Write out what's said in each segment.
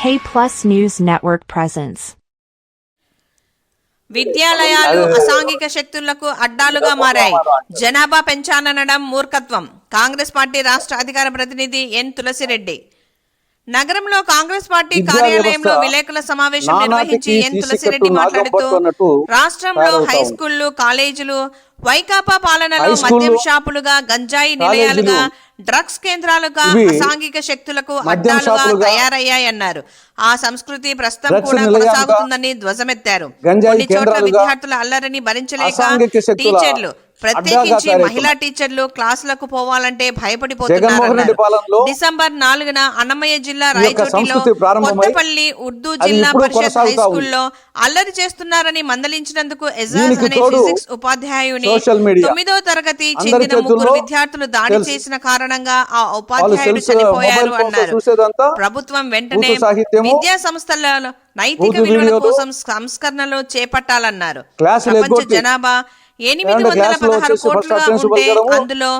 K Plus News Network presents. విద్యాలయాలు అసాంఘిక శక్తులకు అడ్డాలుగా మారాయి. జనాభా పెంచాలనడం మూర్ఖత్వం. కాంగ్రెస్ పార్టీ రాష్ట్ర అధికార ప్రతినిధి ఎన్. తులసిరెడ్డి. నగరంలో కాంగ్రెస్ పార్టీ కార్యాలయంలో విలేకరుల సమావేశం నిర్వహించి ఎన్ తులసిరెడ్డి మాట్లాడుతూ రాష్ట్రంలో హై. స్కూళ్ళు కాలేజీలు వైకాపా పాలనలో మద్యం షాపులుగా గంజాయి నిలయాలుగా డ్రగ్స్ కేంద్రాలుగా అసాంఘిక శక్తులకు అడ్డాలుగా తయారయ్యాయన్నారు ఆ సంస్కృతి ప్రస్తుతం కూడా కొనసాగుతుందని ధ్వజమెత్తారు కొన్ని చోట్ల విద్యార్థుల అల్లరిని భరించలేక టీచర్లు ప్రత్యేకించి. మహిళా టీచర్లు క్లాసులకు పోవాలంటే భయపడిపోతున్నారు డిసెంబర్ నాలుగున అన్నమయ్య జిల్లా రాయచోటిలో కొత్తపల్లి ఉర్దూ జిల్లా పరిషత్ హై. స్కూల్లో అల్లరి చేస్తున్నారని మందలించినందుకు ఎజాజ్ అనే ఫిజిక్స్ ఉపాధ్యాయుని. తొమ్మిదో తరగతి చెందిన ముగ్గురు విద్యార్థులు దాడి. చేసిన కారణంగా ఆ ఉపాధ్యాయుడు చనిపోయారు అన్నారు ప్రభుత్వం వెంటనే విద్యా సంస్థలలో నైతిక విలువల కోసం సంస్కరణలు చేపట్టాలన్నారు ప్రపంచ జనాభా ఎనిమిది వందల పదహారు కోట్లుగా ఉంటే అందులో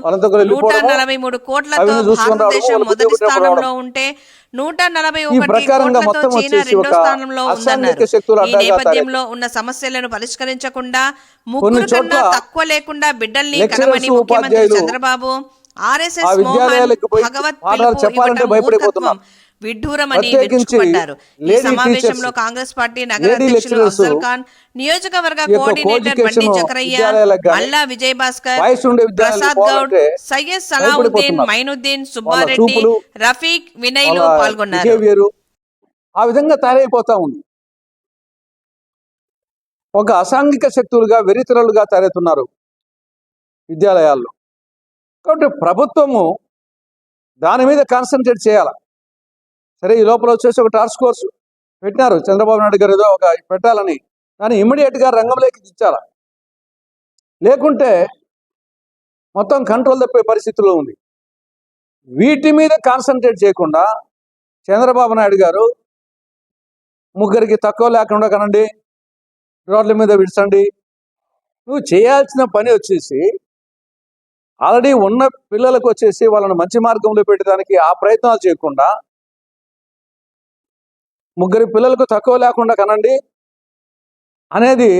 నూట నలభై మూడు కోట్లతో భారతదేశం మొదటి స్థానంలో. ఉంటే నూట నలభై ఒకటి కోట్లతో చైనా రెండో స్థానంలో ఉందన్నారు. ఈ నేపథ్యంలో ఉన్న సమస్యలను పరిష్కరించకుండా ముగ్గురు కొన్ని తక్కువ లేకుండా బిడ్డల్ని కనమని ముఖ్యమంత్రి చంద్రబాబు ఆర్ఎస్ఎస్ మోహన్ భగవత్ పిలుపు విడ్డూరమని విరుచుకుపడ్డారు. ఈ సమావేశంలో కాంగ్రెస్ పార్టీ నగర అధ్యక్షులు అఫ్జల్ ఖాన్ నియోజకవర్గ కోఆర్డినేటర్ బండి చక్రయ్య మల్లా విజయ్ భాస్కర్ ప్రసాద్ గౌడ్ సయ్యద్ సలావుద్దీన్. మైనుద్దీన్ సుబ్బారెడ్డి రఫీక్ వినయ్లు పాల్గొన్నారు. ఆ విధంగా తయారైపోతా ఉంది. ఒక అసాంఘిక శక్తులుగా వెరితరులుగా తయారవుతున్నారు విద్యాలయాల్లో. కాబట్టి ప్రభుత్వము దాని మీద కాన్సన్ట్రేట్ చేయాలి? సరే ఈ లోపల వచ్చేసి ఒక టాస్క్ ఫోర్స్ పెట్టినారు. చంద్రబాబు నాయుడు గారు ఏదో ఒక పెట్టాలని. దాన్ని ఇమ్మీడియట్గా రంగంలోకి దించాల? లేకుంటే మొత్తం కంట్రోల్ తప్పే పరిస్థితిలో ఉంది. వీటి మీద కాన్సన్ట్రేట్ చేయకుండా చంద్రబాబు నాయుడు గారు ముగ్గురికి తక్కువ లేకుండా కనండి రోడ్ల మీద విడిచండి. నువ్వు చేయాల్సిన పని వచ్చేసి ఆల్రెడీ ఉన్న పిల్లలకు వచ్చేసి వాళ్ళని మంచి మార్గంలో పెట్టడానికి ఆ ప్రయత్నాలు చేయకుండా ముగ్గురి పిల్లలకు తక్కువ లేకుండా కనండి అనేది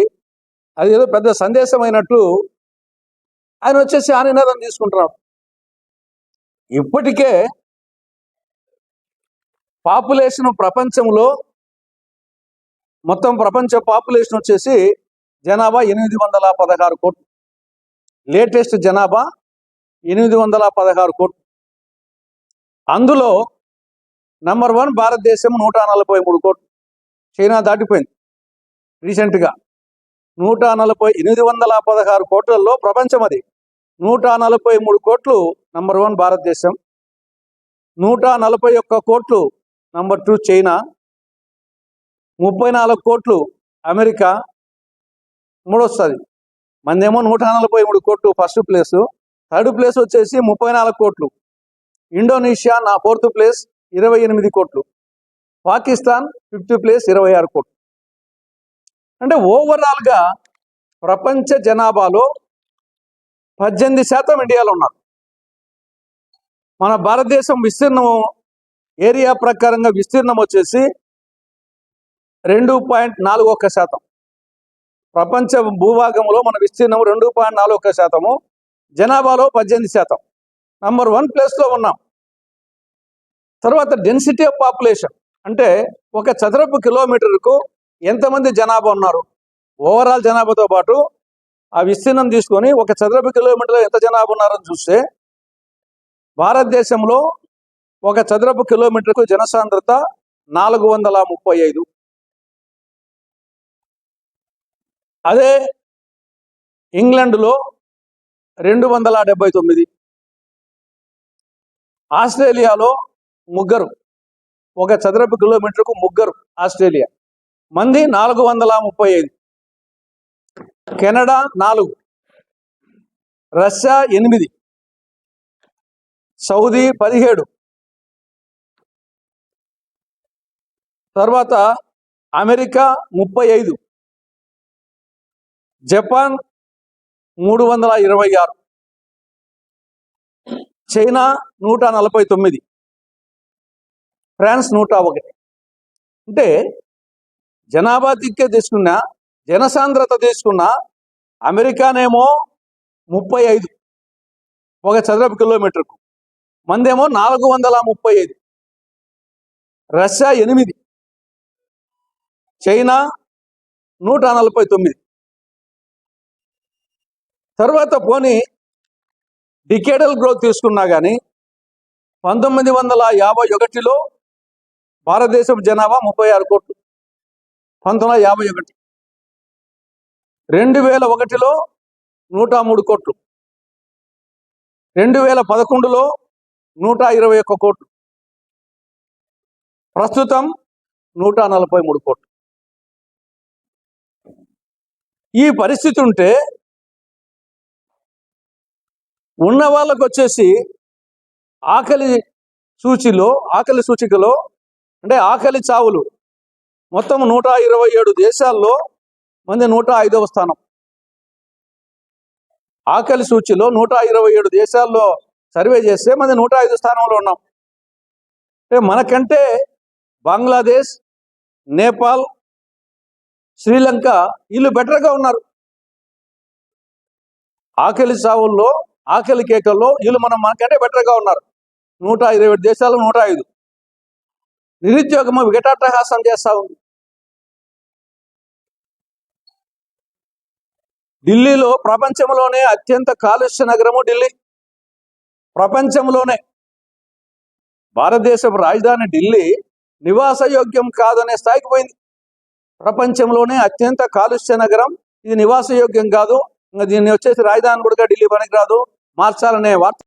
అది ఏదో పెద్ద సందేశం అయినట్లు ఆయన వచ్చేసి ఆ నినాదం తీసుకుంటున్నాడు ఇప్పటికే పాపులేషన్ ప్రపంచంలో మొత్తం ప్రపంచ పాపులేషన్ వచ్చేసి జనాభా ఎనిమిది వందల పదహారు కోట్లు. లేటెస్ట్ జనాభా ఎనిమిది వందల పదహారు కోట్లు. అందులో నంబర్ వన్ భారతదేశం నూట నలభై మూడు కోట్లు. చైనా దాటిపోయింది. రీసెంట్గా నూట నలభై ఎనిమిది వందల పదహారు కోట్లలో ప్రపంచం అది. నూట నలభై మూడు కోట్లు నంబర్ వన్ భారతదేశం. నూట నలభై ఒక్క కోట్లు నంబర్ టూ చైనా. ముప్పై నాలుగు కోట్లు అమెరికా. మూడొస్తుంది మందేమో నూట నలభై మూడు కోట్లు ఫస్ట్ ప్లేసు థర్డ్ ప్లేస్ వచ్చేసి ముప్పై నాలుగు కోట్లు. ఇండోనేషియా నా ఫోర్త్ ప్లేస్ ఇరవై ఎనిమిది కోట్లు. పాకిస్తాన్ ఫిఫ్త్ ప్లేస్ ఇరవై ఆరు కోట్లు. అంటే ఓవరాల్గా ప్రపంచ జనాభాలో పద్దెనిమిది శాతం ఇండియాలో ఉన్నారు. మన భారతదేశం విస్తీర్ణం ఏరియా ప్రకారంగా విస్తీర్ణం వచ్చేసి రెండు పాయింట్ నాలుగు ఒక్క శాతం. ప్రపంచ భూభాగంలో మన విస్తీర్ణం రెండు పాయింట్ నాలుగు ఒక్క శాతము. జనాభాలో పద్దెనిమిది శాతం. నంబర్ వన్ ప్లేస్లో ఉన్నాం. తర్వాత డెన్సిటీ ఆఫ్ పాపులేషన్ అంటే ఒక చదరపు కిలోమీటర్కు ఎంతమంది జనాభా ఉన్నారు? ఓవరాల్ జనాభాతో పాటు ఆ విస్తీర్ణం తీసుకొని ఒక చదరపు కిలోమీటర్లో ఎంత జనాభా ఉన్నారని చూస్తే భారతదేశంలో ఒక చదరపు కిలోమీటర్కు జనసాంద్రత నాలుగు వందల ముప్పై ఐదు. అదే ఇంగ్లాండ్లో రెండు వందల డెబ్బై తొమ్మిది. ఆస్ట్రేలియాలో ముగ్గురు. ఒక చదరపు కిలోమీటర్కు ముగ్గురు ఆస్ట్రేలియా. మంది నాలుగు వందల ముప్పై ఐదు. కెనడా నాలుగు. రష్యా ఎనిమిది. సౌదీ పదిహేడు. తర్వాత అమెరికా ముప్పై ఐదు. జపాన్ మూడు వందల ఇరవై ఆరు. చైనా నూట నలభై తొమ్మిది. ఫ్రాన్స్ నూట ఒకటి. అంటే జనాభా దిక్కే తీసుకున్నా జనసాంద్రత తీసుకున్నా అమెరికానేమో ముప్పై ఐదు. ఒక చదరపు కిలోమీటర్కు. మందేమో నాలుగు వందల ముప్పై ఐదు. రష్యా ఎనిమిది. చైనా నూట నలభై తొమ్మిది. తర్వాత పోనీ డికేడల్ గ్రోత్ తీసుకున్నా కానీ పంతొమ్మిది వందల యాభై ఒకటిలో భారతదేశం జనాభా ముప్పై ఆరు కోట్లు. పంతొమ్మిది వందల యాభై ఒకటి. రెండు వేల ఒకటిలో నూట మూడు కోట్లు. రెండు వేల పదకొండులో నూట ఇరవై ఒక్క కోట్లు. ప్రస్తుతం నూట నలభై మూడు కోట్లు. ఈ పరిస్థితి ఉంటే ఉన్న వాళ్ళకు వచ్చేసి ఆకలి సూచిలో ఆకలి సూచికలో అంటే ఆకలి చావులు. మొత్తం నూట ఇరవై ఏడు దేశాల్లో మంది నూట ఐదవ స్థానం. ఆకలి సూచిలో నూట ఇరవై ఏడు దేశాల్లో సర్వే చేస్తే మంది నూట ఐదు స్థానంలో ఉన్నాం. అంటే మనకంటే బంగ్లాదేశ్ నేపాల్ శ్రీలంక వీళ్ళు బెటర్గా ఉన్నారు. ఆకలి చావుల్లో ఆకలి కేకల్లో వీళ్ళు మనం మనకంటే బెటర్గా ఉన్నారు. నూట ఇరవై దేశాలు నూట ఐదు. నిరుద్యోగము వికటాట్టహాసం చేస్తా ఉంది. ఢిల్లీలో ప్రపంచంలోనే అత్యంత కాలుష్య నగరము ఢిల్లీ. ప్రపంచంలోనే. భారతదేశపు రాజధాని ఢిల్లీ నివాసయోగ్యం కాదనే స్థాయికి పోయింది. ప్రపంచంలోనే అత్యంత కాలుష్య నగరం. ఇది నివాసయోగ్యం కాదు. ఇంకా దీన్ని వచ్చేసి రాజధాని కూడా ఢిల్లీ పనికిరాదు. మార్చాలనే వార్త